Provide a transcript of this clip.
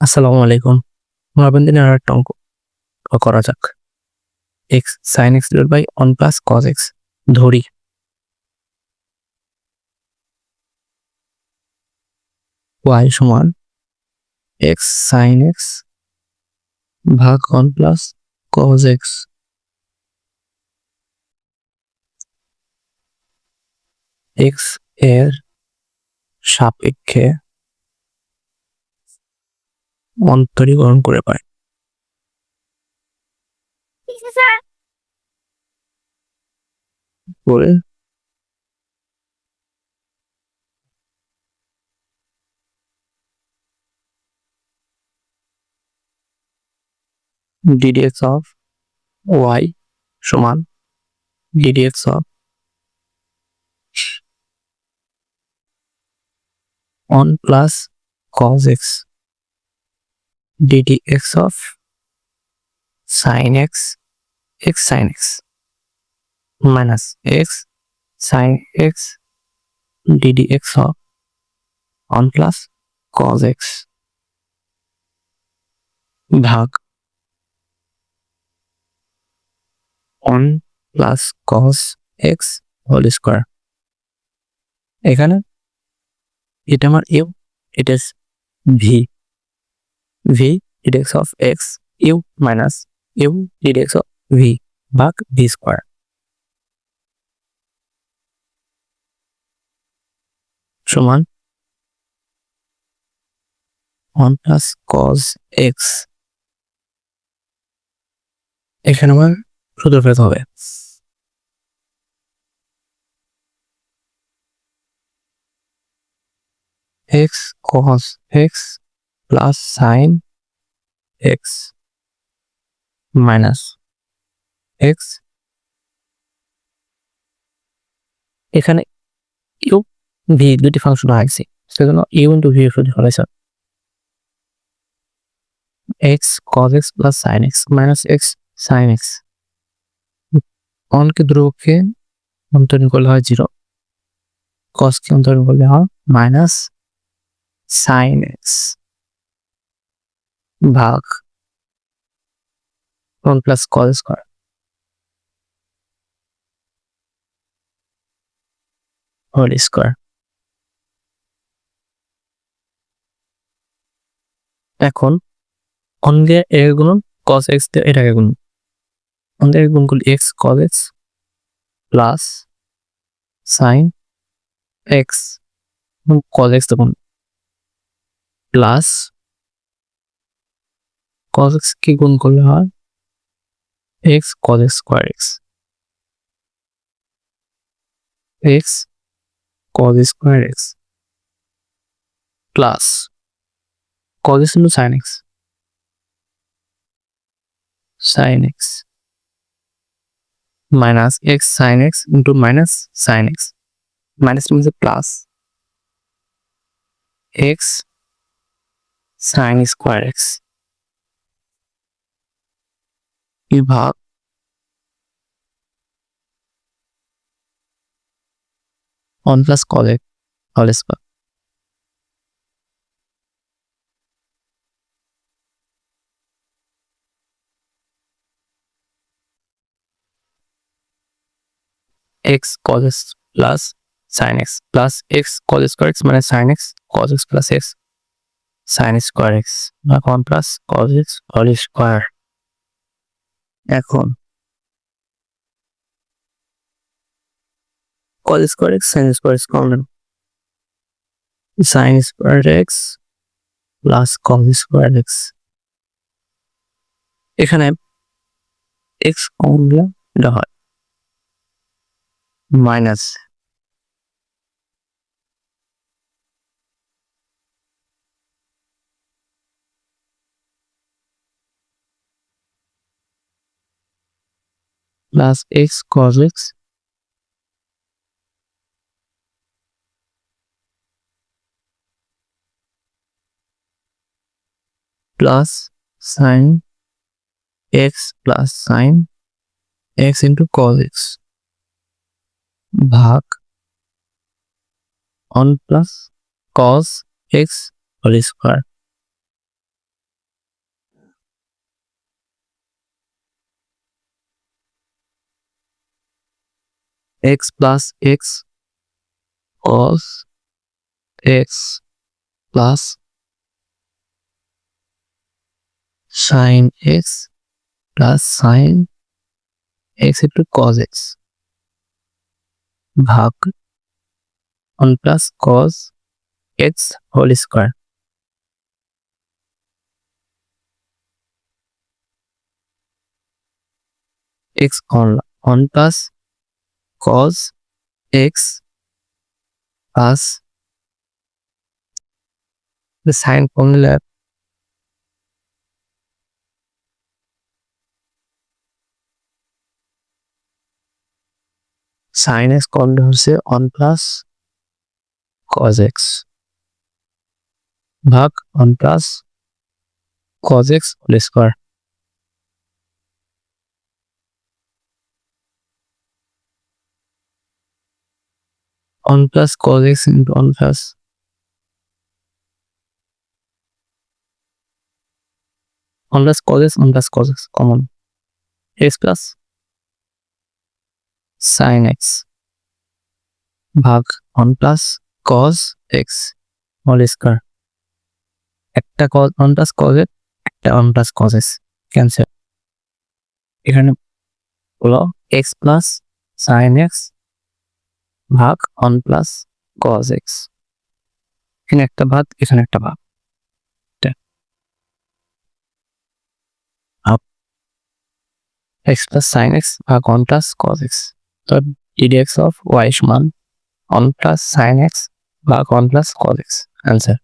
আসসালামু আলাইকুম। মহাবন্দিনের আর একটা অঙ্ক করা যাক। X sine x divide by one plus cos x ধরি। ওয়াই সমান এক্স সাইন এক্স ভাগ ওয়ান প্লাস কজ এক্স এক্সের সাপেক্ষে অন্তরীকরণ করে পায়। করে ddx of y সমান ddx of 1 plus cos x of sin x x sin x minus x sin x ddx of 1 plus cos x ভাগ 1 plus cos x whole square এখানে এটা আমার ইউ এটা v v d dx of x u minus u d dx of v ভাগ v square সমান one plus cos x এখানে আমার সূত্র ফেরত হবে। X cos x plus sine x minus x এখানে ইউ ভি দুটি ফাংশন আছে সেজন্য ইউ ইন্টু ভি শুধু হয়েছে x cos x plus sine x minus x sine x অনকে ধ্রুবককে অন্তরণ করলে হয় জিরো কসকে অন্তরণ করলে হয় মাইনাস সাইন এক্স ভাগ one plus cos square whole square এখন অন্যের এর গুণন কস এক্স দিয়ে এটাকে গুণ। অন্যের গুণ করলে x cos x plus sine x cos x তখন প্লাস cos x কে গুণ করলে হয় x cos x square x x cos square x plus x into sin x sin x minus x sin x into minus sin x minus means a plus x sin square x বিভাগ one plus cos x whole square x cos x plus sin x plus x cos square x minus sin x cos x plus x sin square x বা 1 plus cos x whole square এখন। Cos square x sine square x common sine square x plus cos square x এখানে x common গেলে হয়। Minus plus x cos x plus sin x plus sin x into cos x ভাগ 1 plus cos x whole square x plus x cos x plus sine x plus sine x into cos x ভাগ one plus cos x whole square x one plus cos x plus sine কমলে sine x কমলে হচ্ছে one plus cos x ভাগ one plus cos x whole square one plus cos x one plus cos x common x plus sine x ভাগ one plus cos x whole square একটা cause one plus cos একটা one plus cos x cancel এখানে হলো x plus sine x ভাগ one plus cos x এখানে একটা ভাগ, এখানে একটা ভাগ। এক্স প্লাস সাইন এক্স ভাগ অন প্লাস কজ এক্স তো d d x of y সমান অন প্লাস সাইন এক্স ভাগ one plus cos x answer.